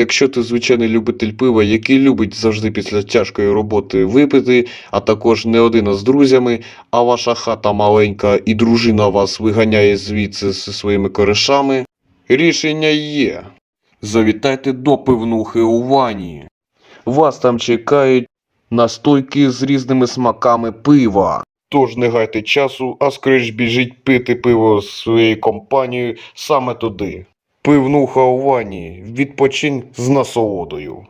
Якщо ти звичайний любитель пива, який любить завжди після тяжкої роботи випити, а також не один з друзями, а ваша хата маленька і дружина вас виганяє звідси зі своїми коришами, рішення є. Завітайте до пивнухи у вані. Вас там чекають настойки з різними смаками пива. Тож не гайте часу, а скоріш біжіть пити пиво з своєю компанією саме туди. Пивнуха у ванні. Відпочинь з насолодою.